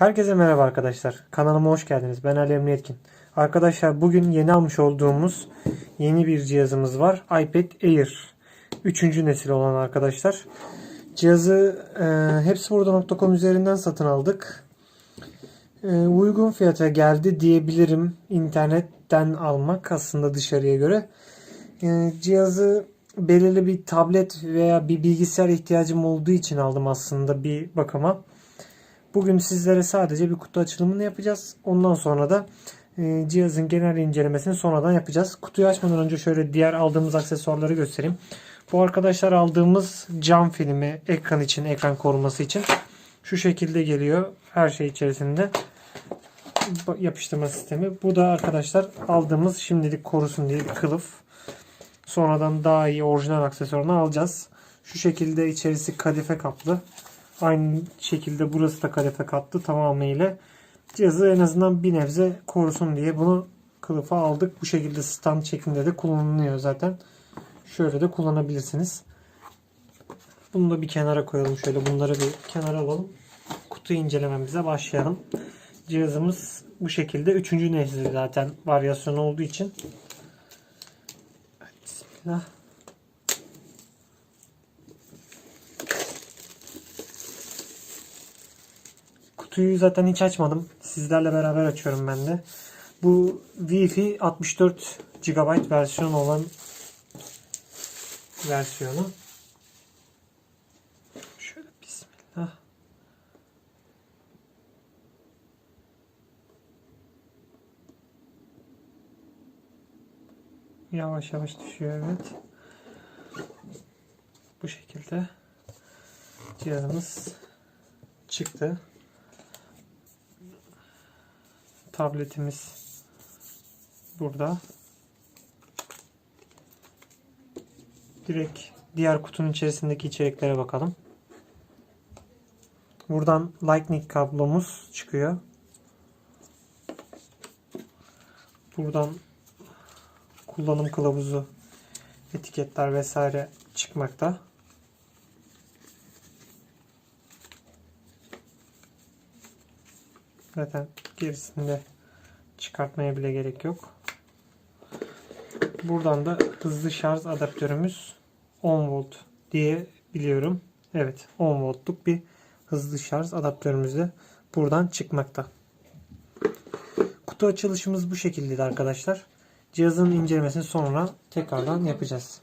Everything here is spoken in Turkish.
Herkese merhaba arkadaşlar. Kanalıma hoş geldiniz. Ben Ali Emre Yetkin. Arkadaşlar bugün yeni almış olduğumuz yeni bir cihazımız var. iPad Air. Üçüncü nesil olan arkadaşlar. Cihazı e, hepsiburada.com üzerinden satın aldık. E, uygun fiyata geldi diyebilirim. İnternetten almak aslında dışarıya göre. E, cihazı belirli bir tablet veya bir bilgisayar ihtiyacım olduğu için aldım aslında bir bakıma. Bugün sizlere sadece bir kutu açılımını yapacağız. Ondan sonra da e, cihazın genel incelemesini sonradan yapacağız. Kutuyu açmadan önce şöyle diğer aldığımız aksesuarları göstereyim. Bu arkadaşlar aldığımız cam filmi ekran için, ekran koruması için şu şekilde geliyor. Her şey içerisinde yapıştırma sistemi. Bu da arkadaşlar aldığımız şimdilik korusun diye bir kılıf. Sonradan daha iyi orijinal aksesuarını alacağız. Şu şekilde içerisi kadife kaplı. Aynı şekilde burası da kadife kaplı tamamıyla. Cihazı en azından bir nebze korusun diye bunu kılıfa aldık. Bu şekilde stand şeklinde de kullanılıyor zaten. Şöyle de kullanabilirsiniz. Bunu da bir kenara koyalım. Şöyle bunları bir kenara alalım. Kutu incelememize başlayalım. Cihazımız bu şekilde. Üçüncü nesil zaten varyasyon olduğu için. Bismillah. Kutuyu zaten hiç açmadım. Sizlerle beraber açıyorum ben de. Bu Wi-Fi 64 GB versiyon olan versiyonu. Şöyle bismillah. Yavaş yavaş düşüyor evet. Bu şekilde cihazımız çıktı. Tabletimiz burada. Direkt diğer kutunun içerisindeki içeriklere bakalım. Buradan Lightning kablomuz çıkıyor. Buradan kullanım kılavuzu, etiketler vesaire çıkmakta. Zaten gerisinde çıkartmaya bile gerek yok. Buradan da hızlı şarj adaptörümüz 10 volt diye biliyorum. Evet 10 voltluk bir hızlı şarj adaptörümüz de buradan çıkmakta. Kutu açılışımız bu şekildeydi arkadaşlar. Cihazın incelemesini sonra tekrardan yapacağız.